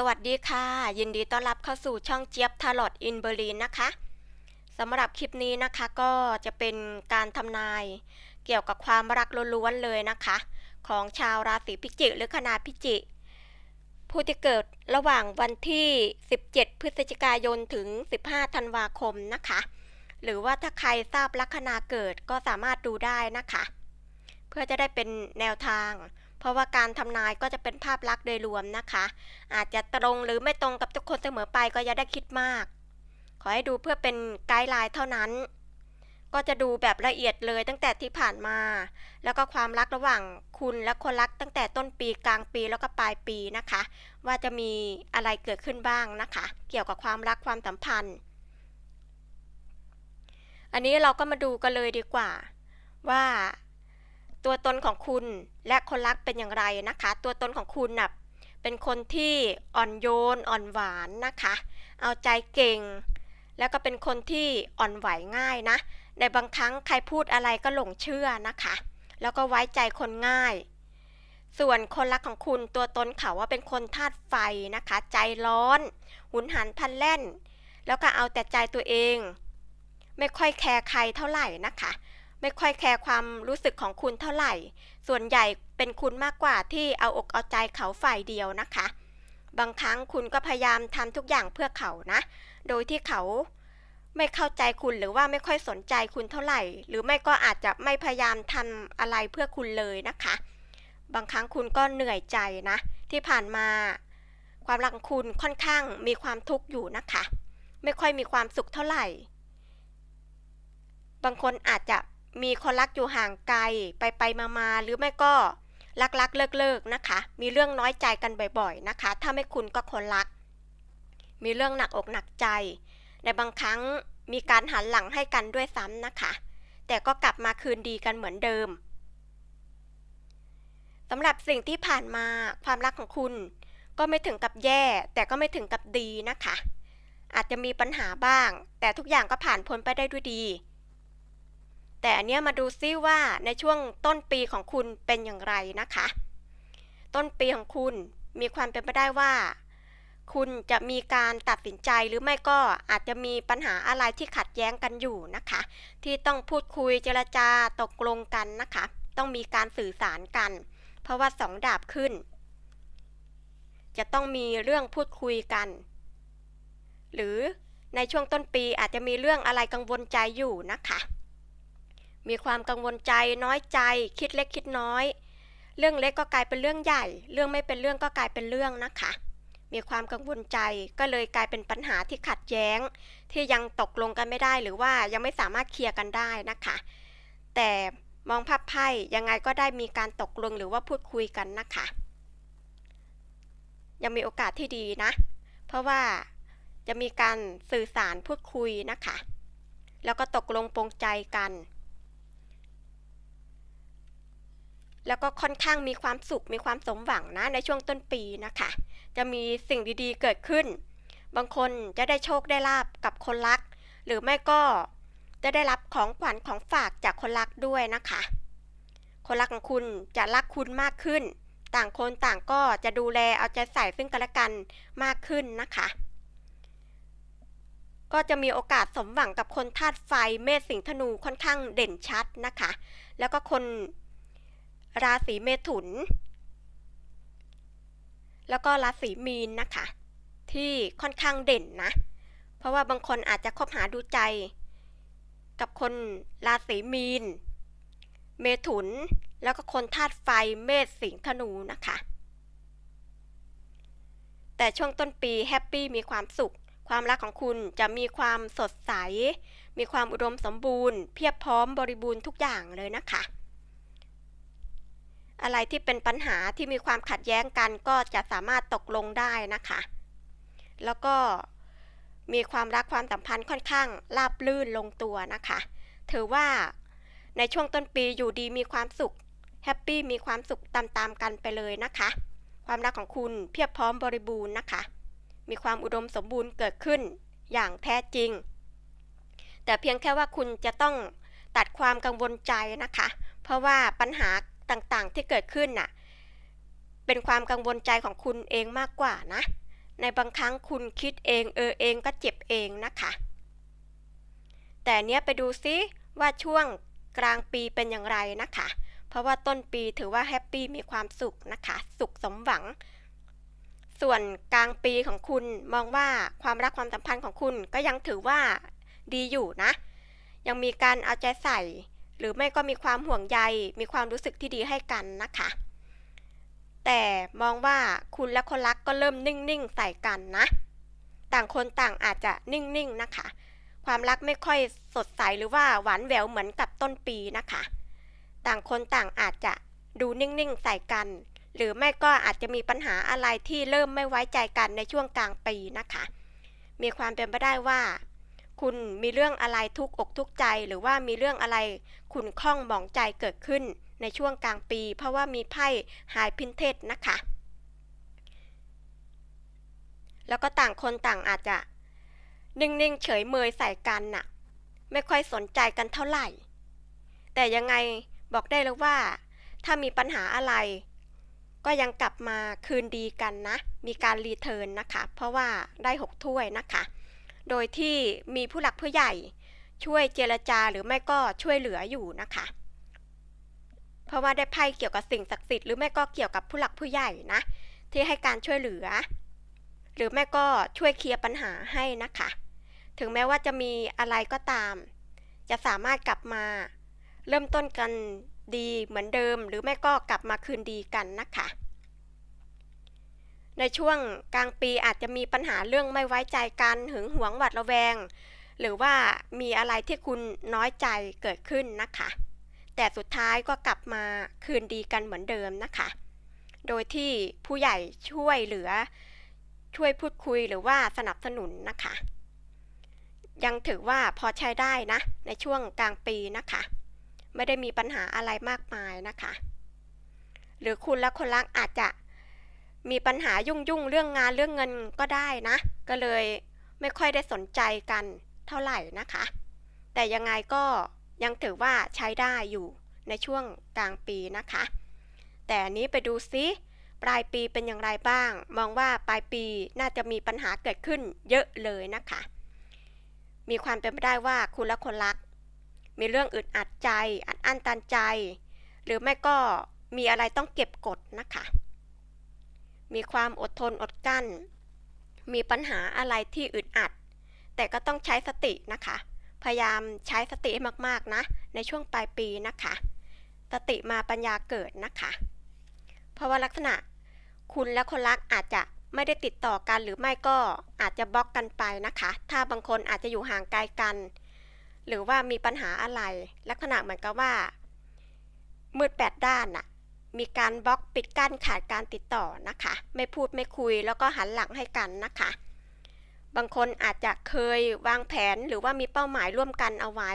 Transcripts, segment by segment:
สวัสดีค่ะ ยินดีต้อนรับเข้าสู่ช่องเจี๊ยบทาร์ลอตอินเบอร์ลินนะคะสำหรับคลิปนี้นะคะก็จะเป็นการทำนายเกี่ยวกับความรักล้วนๆเลยนะคะ ของชาวราศีพิจิกหรือคณาพิจิกผู้ที่เกิดระหว่างวันที่ 17 พฤศจิกายนถึง 15 ธันวาคมนะคะ หรือว่าถ้าใครทราบลัคนาเกิดก็สามารถดูได้นะคะ เพื่อจะได้เป็นแนวทาง เพราะว่าการทำนายก็จะเป็นภาพลักษณ์โดยรวมนะคะ อาจจะตรงหรือไม่ตรงกับทุกคนเสมอไปก็อย่าได้คิดมาก ขอให้ดูเพื่อเป็นไกด์ไลน์เท่านั้น ก็จะดูแบบละเอียดเลยตั้งแต่ที่ผ่านมา แล้วก็ความรักระหว่างคุณและคนรักตั้งแต่ต้นปีกลางปีแล้วก็ปลายปีนะคะ ว่าจะมีอะไรเกิดขึ้นบ้างนะคะ เกี่ยวกับความรักความสัมพันธ์ อันนี้เราก็มาดูกันเลยดีกว่า ว่า ตัวตนของคุณและคนรักเป็นอย่างไรนะคะ ตัวตนของคุณน่ะเป็นคนที่อ่อนโยนอ่อนหวานนะคะ เอาใจเก่ง แล้วก็เป็นคนที่อ่อนไหวง่ายนะ ในบางครั้งใครพูดอะไรก็หลงเชื่อนะคะ แล้วก็ไว้ใจคนง่าย ส่วนคนรักของคุณตัวตนเขาว่าเป็นคนธาตุไฟนะคะ ใจร้อน หุนหันพันแล่น แล้วก็เอาแต่ใจตัวเอง ไม่ค่อยแคร์ใครเท่าไหร่นะคะ ไม่ค่อยแคร์ความรู้สึกของคุณเท่าไหร่ ส่วนใหญ่เป็นคุณมากกว่าที่เอาอกเอาใจเขาฝ่ายเดียวนะคะ บางครั้งคุณก็พยายามทำทุกอย่างเพื่อเขานะ โดยที่เขาไม่เข้าใจคุณหรือว่าไม่ค่อยสนใจคุณเท่าไหร่ หรือไม่ก็อาจจะไม่พยายามทำอะไรเพื่อคุณเลยนะคะ บางครั้งคุณก็เหนื่อยใจนะ ที่ผ่านมา ความรักคุณค่อนข้างมีความทุกข์อยู่นะคะ ไม่ค่อยมีความสุขเท่าไหร่ บางคนอาจจะ มีคนรักอยู่ห่างไกลไปไปมามาหรือไม่ก็รักรักเลิกเลิกนะคะ มีเรื่องน้อยใจกันบ่อยๆนะคะ ถ้าไม่คุณก็คนรัก มีเรื่องหนักอกหนักใจ ในบางครั้งมีการหันหลังให้กันด้วยซ้ำนะคะ แต่ก็กลับมาคืนดีกันเหมือนเดิมสำหรับสิ่งที่ผ่านมาความรักของคุณ ก็ไม่ถึงกับแย่ แต่ก็ไม่ถึงกับดีนะคะ อาจจะมีปัญหาบ้าง แต่ทุกอย่างก็ผ่านพ้นไปได้ด้วยดี แต่อันเนี้ยมาดูซิว่าในช่วงต้นปีของคุณเป็นอย่างไรนะคะ ต้นปีของคุณมีความเป็นไปได้ว่า คุณจะมีการตัดสินใจหรือไม่ก็อาจจะมีปัญหาอะไรที่ขัดแย้งกันอยู่นะคะ ที่ต้องพูดคุยเจรจาตกลงกันนะคะ ต้องมีการสื่อสารกัน เพราะว่าสองดาบขึ้น จะต้องมีเรื่องพูดคุยกัน หรือในช่วงต้นปีอาจจะมีเรื่องอะไรกังวลใจอยู่นะคะ มีความกังวลใจน้อยใจ คิดเล็กคิดน้อย เรื่องเล็กก็กลายเป็นเรื่องใหญ่ เรื่องไม่เป็นเรื่องก็กลายเป็นเรื่องนะคะ มีความกังวลใจก็เลยกลายเป็นปัญหาที่ขัดแย้ง ที่ยังตกลงกันไม่ได้หรือว่ายังไม่สามารถเคลียร์กันได้นะคะ แต่มองภาพไพ่ยังไงก็ได้มีการตกลงหรือว่าพูดคุยกันนะคะ ยังมีโอกาสที่ดีนะ เพราะว่าจะมีการสื่อสารพูดคุยนะคะ แล้วก็ตกลงปรงใจกัน แล้วก็ค่อนข้างมีความสุขมีความสมหวังนะในช่วงต้นปีนะคะ จะมีสิ่งดีๆเกิดขึ้น บางคนจะได้โชคได้ลาบกับคนรัก หรือไม่ก็จะได้รับของขวัญของฝากจากคนรักด้วยนะคะ คนรักของคุณจะรักคุณมากขึ้น ต่างคนต่างก็จะดูแลเอาใจใส่ซึ่งกันและกันมากขึ้นนะคะ ก็จะมีโอกาสสมหวังกับคนธาตุไฟเมษสิงห์ธนูค่อนข้างเด่นชัดนะคะ แล้วก็คน ราศีเมถุน แล้วก็ราศีมีนนะคะ ที่ค่อนข้างเด่นนะ เพราะว่าบางคนอาจจะคบหาดูใจ กับคนราศีมีน เมถุน แล้วก็คนธาตุไฟเมษสิงห์ธนูนะคะ แต่ช่วงต้นปีแฮปปี้มีความสุข ความรักของคุณจะมีความสดใส มีความอุดมสมบูรณ์ เพียบพร้อมบริบูรณ์ทุกอย่างเลยนะคะ อะไรที่เป็นปัญหาที่มีความขัดแย้งกันก็จะสามารถตกลงได้นะคะ แล้วก็มีความรักความสัมพันธ์ค่อนข้างราบลื่นลงตัวนะคะ ถือว่าในช่วงต้นปีอยู่ดีมีความสุขแฮปปี้มีความสุขตามๆกันไปเลยนะคะ ความรักของคุณเพียบพร้อมบริบูรณ์นะคะ มีความอุดมสมบูรณ์เกิดขึ้นอย่างแท้จริง แต่เพียงแค่ว่าคุณจะต้องตัดความกังวลใจนะคะ เพราะว่าปัญหา ต่างๆ ที่เกิดขึ้นน่ะ เป็นความกังวลใจของคุณเองมากกว่านะ ในบางครั้งคุณคิดเองเออเองก็เจ็บเองนะคะ แต่เนี้ยไปดูซิว่าช่วงกลางปีเป็นอย่างไรนะคะ เพราะว่าต้นปีถือว่าแฮปปี้มีความสุขนะคะ สุขสมหวัง ส่วนกลางปีของคุณมองว่าความรักความสัมพันธ์ของคุณก็ยังถือว่าดีอยู่นะ ยังมีการเอาใจใส่ หรือไม่ก็มีความห่วงใย มีความรู้สึกที่ดีให้กันนะคะ แต่มองว่าคุณและคนรักก็เริ่มนิ่งๆใส่กันนะ ต่างคนต่างอาจจะนิ่งๆนะคะ ความรักไม่ค่อยสดใสหรือว่าหวานแหววเหมือนกับต้นปีนะคะ ต่างคนต่างอาจจะดูนิ่งๆใส่กัน หรือไม่ก็อาจจะมีปัญหาอะไรที่เริ่มไม่ไว้ใจกันในช่วงกลางปีนะคะ มีความเป็นไปได้ว่า คุณมีเรื่องอะไรทุกอกทุกใจ หรือว่ามีเรื่องอะไรขุ่นข้องหมองใจเกิดขึ้นในช่วงกลางปี เพราะว่ามีไพ่หายพินเทศนะคะ แล้วก็ต่างคนต่างอาจจะ นิ่งๆเฉยเมยใส่กันน่ะ ไม่ค่อยสนใจกันเท่าไหร่ แต่ยังไงบอกได้เลยว่า ถ้ามีปัญหาอะไร ก็ยังกลับมาคืนดีกันนะ มีการรีเทิร์นนะคะ เพราะว่าได้หกถ้วยนะคะ โดยที่มีผู้หลักผู้ใหญ่ช่วยเจรจาหรือไม่ก็ช่วยเหลืออยู่นะคะ เพราะว่าได้ไพ่เกี่ยวกับสิ่งศักดิ์สิทธิ์หรือไม่ก็เกี่ยวกับผู้หลักผู้ใหญ่นะ ที่ให้การช่วยเหลือ หรือแม่ก็ช่วยเคลียร์ปัญหาให้นะคะ ถึงแม้ว่าจะมีอะไรก็ตาม จะสามารถกลับมา เริ่มต้นกันดีเหมือนเดิม หรือแม่ก็กลับมาคืนดีกันนะคะ ในช่วงกลางปีอาจจะมีปัญหาเรื่องไม่ไว้ใจกันหึงหวงหวัดระแวง หรือว่ามีอะไรที่คุณน้อยใจเกิดขึ้นนะคะ แต่สุดท้ายก็กลับมาคืนดีกันเหมือนเดิมนะคะ โดยที่ผู้ใหญ่ช่วยเหลือ ช่วยพูดคุยหรือว่าสนับสนุนนะคะ ยังถือว่าพอใช้ได้นะ ในช่วงกลางปีนะคะ ไม่ได้มีปัญหาอะไรมากมายนะคะ หรือคุณและคนรักอาจจะ มีปัญหายุ่งยุ่งๆเรื่องงานเรื่องเงินก็ได้นะ ก็เลยไม่ค่อยได้สนใจกันเท่าไหร่นะคะ แต่ยังไงก็ยังถือว่าใช้ได้อยู่ในช่วงกลางปีนะคะ แต่อันนี้ไปดูซิปลายปีเป็นอย่างไรบ้าง มองว่าปลายปีน่าจะมีปัญหาเกิดขึ้นเยอะเลยนะคะ มีความเป็นไปได้ว่าคุณและคนรัก มีเรื่องอึดอัดใจ อัดอั้นตันใจ หรือไม่ก็มีอะไรต้องเก็บกดนะคะ มีความอดทนอดกลั้น มีปัญหาอะไรที่อึดอัด แต่ก็ต้องใช้สตินะคะ พยายามใช้สติมากๆนะ ในช่วงปลายปีนะคะ สติมาปัญญาเกิดนะคะ เพราะว่าลักษณะคุณและคนรักอาจจะไม่ได้ติดต่อกันหรือไม่ก็อาจจะบล็อกกันไปนะคะ ถ้าบางคนอาจจะอยู่ห่างไกลกัน หรือว่ามีปัญหาอะไร ลักษณะเหมือนกับว่า มืดแปดด้านน่ะ มีการบล็อกปิดกั้นขาดการติดต่อนะคะ ไม่พูดไม่คุยแล้วก็หันหลังให้กันนะคะ บางคนอาจจะเคยวางแผนหรือว่ามีเป้าหมายร่วมกันเอาไว้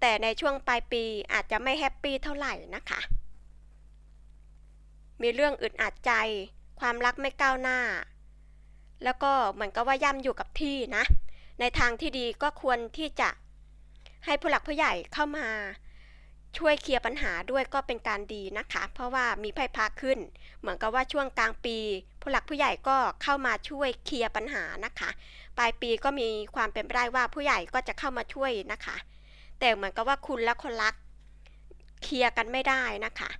แต่ในช่วงปลายปีอาจจะไม่แฮปปี้เท่าไหร่นะคะ มีเรื่องอึดอัดใจ ความรักไม่ก้าวหน้า แล้วก็เหมือนกับว่าย่ำอยู่กับที่นะ ในทางที่ดีก็ควรที่จะให้ผู้หลักผู้ใหญ่เข้ามา ช่วยเคลียร์ปัญหาด้วยก็เป็นการดีนะคะ เพราะว่ามีไพ่พาขึ้น เหมือนกับว่าช่วงกลางปี ผู้หลักผู้ใหญ่ก็เข้ามาช่วยเคลียร์ปัญหานะคะ ปลายปีก็มีความเป็นไปได้ว่าผู้ใหญ่ก็จะเข้ามาช่วยนะคะ แต่เหมือนกับว่าคุณและคนรักเคลียร์กันไม่ได้นะคะ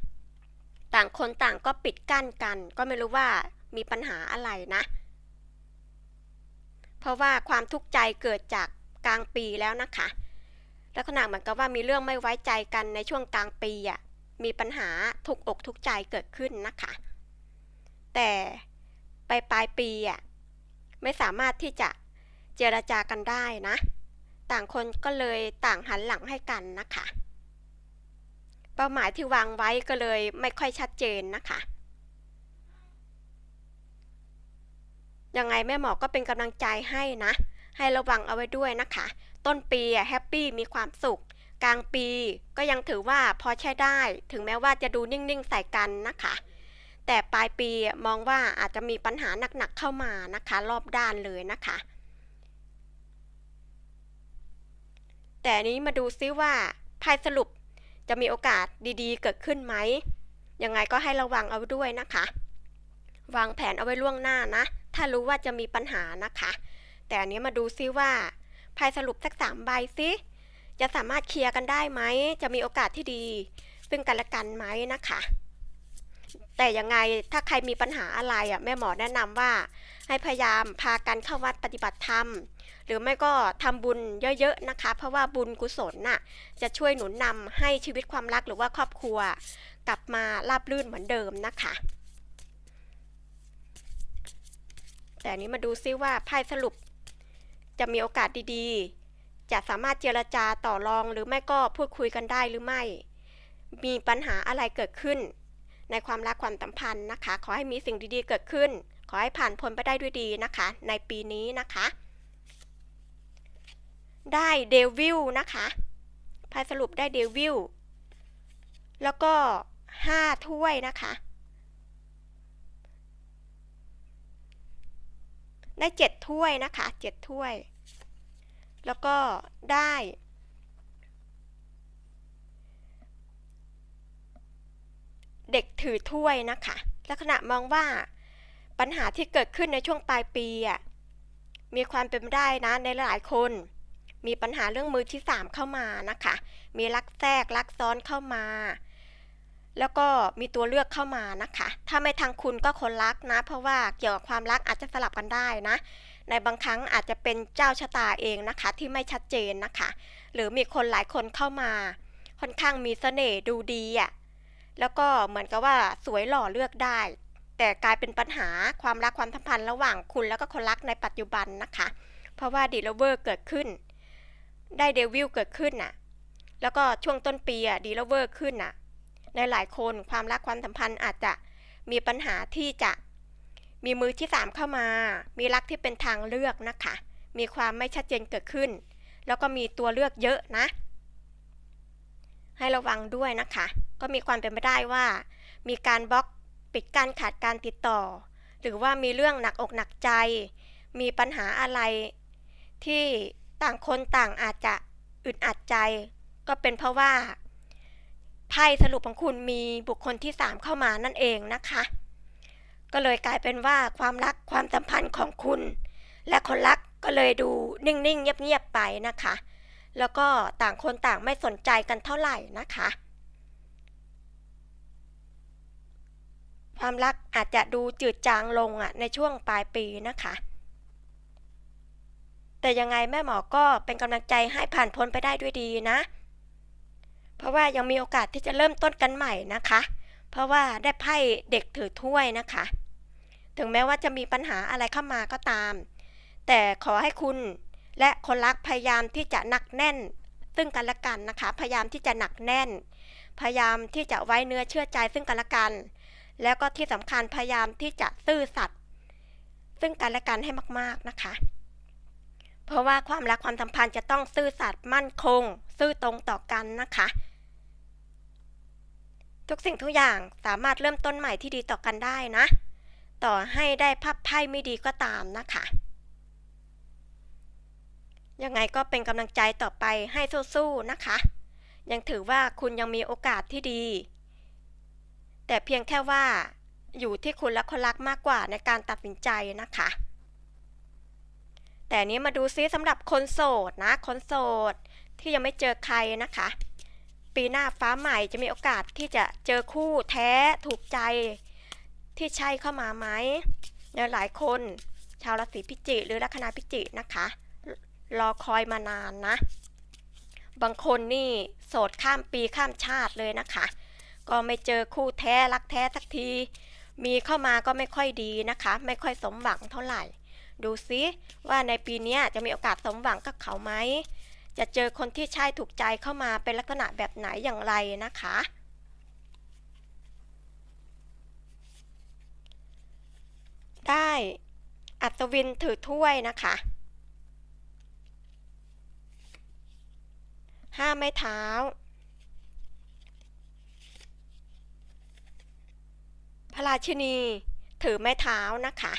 ต่างคนต่างก็ปิดกั้นกัน ก็ไม่รู้ว่ามีปัญหาอะไรนะ เพราะว่าความทุกข์ใจเกิดจากกลางปีแล้วนะคะ ลักษณะเหมือนกับว่ามีเรื่องไม่ไว้ใจกันในช่วงกลางปีอะมีปัญหาทุกอกทุกใจเกิดขึ้นนะคะ แต่ไปปลายปีอะไม่สามารถที่จะเจรจากันได้นะ ต่างคนก็เลยต่างหันหลังให้กันนะคะ เป้าหมายที่วางไว้ก็เลยไม่ค่อยชัดเจนนะคะยังไงแม่หมอก็เป็นกำลังใจให้นะ ให้ระวังเอาไว้ด้วยนะคะ ต้นปีแฮปปี้มีความสุข กลางปีก็ยังถือว่าพอใช้ได้ ถึงแม้ว่าจะดูนิ่งๆใส่กันนะคะ แต่ปลายปีมองว่าอาจจะมีปัญหาหนักๆเข้ามานะคะ รอบด้านเลยนะคะ แต่นี้มาดูซิว่าไพ่สรุปจะมีโอกาสดีๆ เกิดขึ้นไหม ยังไงก็ให้ระวังเอาด้วยนะคะ วางแผนเอาไว้ล่วงหน้านะ ถ้ารู้ว่าจะมีปัญหานะคะ แต่อันนี้มาดูซิว่า ไพ่สรุปสักสามใบซิจะสามารถเคลียร์กันได้ไหม จะมีโอกาสที่ดี ซึ่งกันและกันไหมนะคะ แต่ยังไงถ้าใครมีปัญหาอะไรอะแม่หมอแนะนำว่า ให้พยายามพากันเข้าวัดปฏิบัติธรรม หรือไม่ก็ทำบุญเยอะๆนะคะ เพราะว่าบุญกุศลน่ะจะช่วยหนุนนำให้ชีวิตความรักหรือว่าครอบครัว กลับมาราบรื่นเหมือนเดิมนะคะ แต่นนี้มาดูซิว่าไพ่สรุป จะมีโอกาสดีๆ จะสามารถเจรจาต่อรองหรือไม่ก็พูดคุยกันได้หรือไม่ มีปัญหาอะไรเกิดขึ้น ในความรักความสัมพันธ์นะคะ ขอให้มีสิ่งดีๆเกิดขึ้น ขอให้ผ่านพ้นไปได้ด้วยดีนะคะ ในปีนี้นะคะ ได้เดวิลนะคะไพ่สรุปได้เดวิลแล้วก็ห้าถ้วยนะคะ ได้เจ็ดถ้วยนะคะเจ็ดถ้วย แล้วก็ได้ เด็กถือถ้วยนะคะ ลักษณะมองว่าปัญหาที่เกิดขึ้นในช่วงปลายปีอะมีความเป็นไปได้นะในหลายคน มีปัญหาเรื่องมือที่สามเข้ามานะคะ มีลักแทรกลักซ้อนเข้ามา แล้วก็มีตัวเลือกเข้ามานะคะ ถ้าไม่ทางคุณก็คนรักนะ เพราะว่าเกี่ยวกับความรักอาจจะสลับกันได้นะ ในบางครั้งอาจจะเป็นเจ้าชะตาเองนะคะ ที่ไม่ชัดเจนนะคะ หรือมีคนหลายคนเข้ามา ค่อนข้างมีเสน่ห์ดูดีอะ แล้วก็เหมือนกับว่าสวยหล่อเลือกได้ แต่กลายเป็นปัญหาความรักความสัมพันธ์ระหว่างคุณแล้วก็คนรักในปัจจุบันนะคะ เพราะว่าดีลเวอร์เกิดขึ้น ได้เดวิลเกิดขึ้นน่ะ แล้วก็ช่วงต้นปีอะดีลเวอร์ขึ้นน่ะ ในหลายคนความรักความสัมพันธ์อาจจะมีปัญหาที่จะมีมือที่สามเข้ามา มีรักที่เป็นทางเลือกนะคะ มีความไม่ชัดเจนเกิดขึ้น แล้วก็มีตัวเลือกเยอะนะ ให้ระวังด้วยนะคะ ก็มีความเป็นไปได้ว่า มีการบล็อกปิดการขาดการติดต่อ หรือว่ามีเรื่องหนักอกหนักใจ มีปัญหาอะไร ที่ต่างคนต่างอาจจะอึดอัดใจ ก็เป็นเพราะว่า ไพ่สรุปของคุณมีบุคคลที่สามเข้ามานั่นเองนะคะ ก็เลยกลายเป็นว่าความรักความสัมพันธ์ของคุณ และคนรักก็เลยดูนิ่งๆเงียบๆไปนะคะ แล้วก็ต่างคนต่างไม่สนใจกันเท่าไหร่นะคะ ความรักอาจจะดูจืดจางลงอะในช่วงปลายปีนะคะแต่ยังไงแม่หมอก็เป็นกำลังใจให้ผ่านพ้นไปได้ด้วยดีนะ เพราะว่ายังมีโอกาสที่จะเริ่มต้นกันใหม่นะคะ เพราะว่าได้ไพ่เด็กถือถ้วยนะคะ ถึงแม้ว่าจะมีปัญหาอะไรเข้ามาก็ตาม แต่ขอให้คุณและคนรักพยายามที่จะหนักแน่นซึ่งกันและกันนะคะ พยายามที่จะหนักแน่น พยายามที่จะไว้เนื้อเชื่อใจซึ่งกันและกัน แล้วก็ที่สำคัญพยายามที่จะซื่อสัตย์ซึ่งกันและกันให้มากๆนะคะ เพราะว่าความรักความสัมพันธ์จะต้องซื่อสัตย์มั่นคง ซื่อตรงต่อกันนะคะ ทุกสิ่งทุกอย่างสามารถเริ่มต้นใหม่ที่ดีต่อกันได้นะ ต่อให้ได้ภาพไพ่ไม่ดีก็ตามนะคะ ยังไงก็เป็นกำลังใจต่อไปให้สู้ๆนะคะ ยังถือว่าคุณยังมีโอกาสที่ดี แต่เพียงแค่ว่า อยู่ที่คุณและคนรักมากกว่าในการตัดสินใจนะคะ แต่นี้มาดูซิสำหรับคนโสดนะ คนโสดที่ยังไม่เจอใครนะคะ ปีหน้าฟ้าใหม่จะมีโอกาสที่จะเจอคู่แท้ถูกใจที่ใช่เข้ามาไหมเนี่ยหลายคนชาวราศีพิจิกหรือลัคนาพิจิกนะคะ รอคอยมานานนะ บางคนนี่โสดข้ามปีข้ามชาติเลยนะคะ ก็ไม่เจอคู่แท้รักแท้สักที มีเข้ามาก็ไม่ค่อยดีนะคะ ไม่ค่อยสมหวังเท่าไหร่ ดูซิว่าในปีนี้จะมีโอกาสสมหวังกับเขาไหม จะเจอคนที่ใช่ถูกใจเข้ามาเป็นลักษณะแบบไหนอย่างไรนะคะ ได้อัศวินถือถ้วยนะคะห้าไม้เท้าพระราชินีถือไม้เท้านะคะ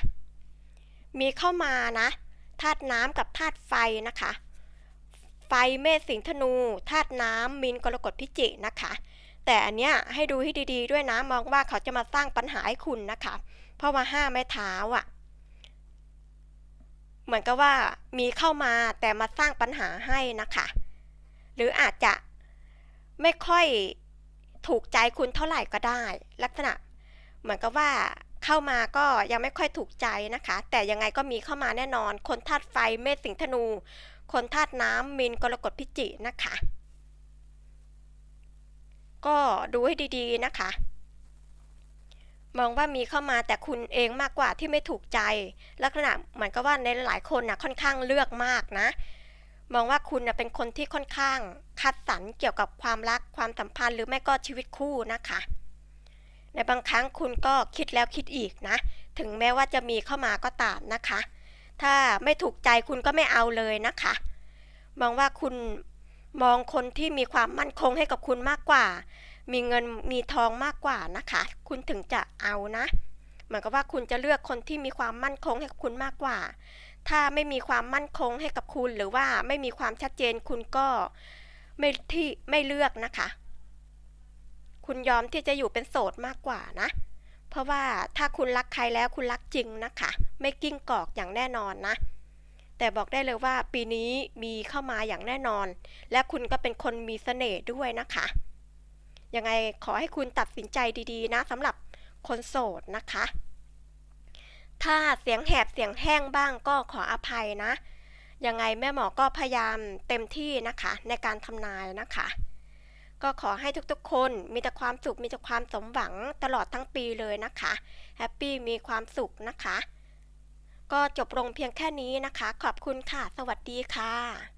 มีเข้ามานะธาตุน้ำกับธาตุไฟนะคะ ไฟเมษสิงธนูธาตุน้ำมินกรกฎพิจิกนะคะ แต่อันเนี้ยให้ดูให้ดีๆด้วยนะมองว่าเขาจะมาสร้างปัญหาให้คุณนะคะ เพราะว่าห้าไม้เท้าอะ เหมือนกับว่ามีเข้ามาแต่มาสร้างปัญหาให้นะคะ หรืออาจจะไม่ค่อยถูกใจคุณเท่าไหร่ก็ได้ ลักษณะ เหมือนกับว่า เข้ามาก็ยังไม่ค่อยถูกใจนะคะ แต่ยังไงก็มีเข้ามาแน่นอน คนธาตุไฟเมษสิงห์ธนู คนธาตุน้ำมินกรกฎพิจินะคะ ก็ดูให้ดีๆนะคะ มองว่ามีเข้ามาแต่คุณเองมากกว่าที่ไม่ถูกใจ ลักษณะเหมือนกับว่าในหลายคนนะค่อนข้างเลือกมากนะมองว่าคุณนะเป็นคนที่ค่อนข้างคัดสรรเกี่ยวกับความรักความสัมพันธ์ หรือไม่ก็ชีวิตคู่นะคะ ในบางครั้งคุณก็คิดแล้วคิดอีกนะ ถึงแม้ว่าจะมีเข้ามาก็ตามนะคะ ถ้าไม่ถูกใจคุณก็ไม่เอาเลยนะคะ มองว่าคุณมองคนที่มีความมั่นคงให้กับคุณมากกว่า มีเงินมีทองมากกว่านะคะ คุณถึงจะเอานะ เหมือนกับว่าคุณจะเลือกคนที่มีความมั่นคงให้กับคุณมากกว่า ถ้าไม่มีความมั่นคงให้กับคุณ หรือว่าไม่มีความชัดเจนคุณก็ไม่ที่ไม่เลือกนะคะ คุณยอมที่จะอยู่เป็นโสดมากกว่านะ เพราะว่าถ้าคุณรักใครแล้วคุณรักจริงนะคะ ไม่กิ้งกอกอย่างแน่นอนนะ แต่บอกได้เลยว่าปีนี้มีเข้ามาอย่างแน่นอน และคุณก็เป็นคนมีเสน่ห์ด้วยนะคะ ยังไงขอให้คุณตัดสินใจดีๆ นะสำหรับคนโสดนะคะ ถ้าเสียงแหบเสียงแห้งบ้างก็ขออภัยนะ ยังไงแม่หมอก็พยายามเต็มที่นะคะในการทำนายนะคะ ก็ขอให้ทุกๆ คนมีแต่ความสุขมีแต่ความสมหวังตลอดทั้งปีเลยนะคะแฮปปี้มีความสุขนะคะ ก็จบลงเพียงแค่นี้นะคะ ขอบคุณค่ะ สวัสดีค่ะ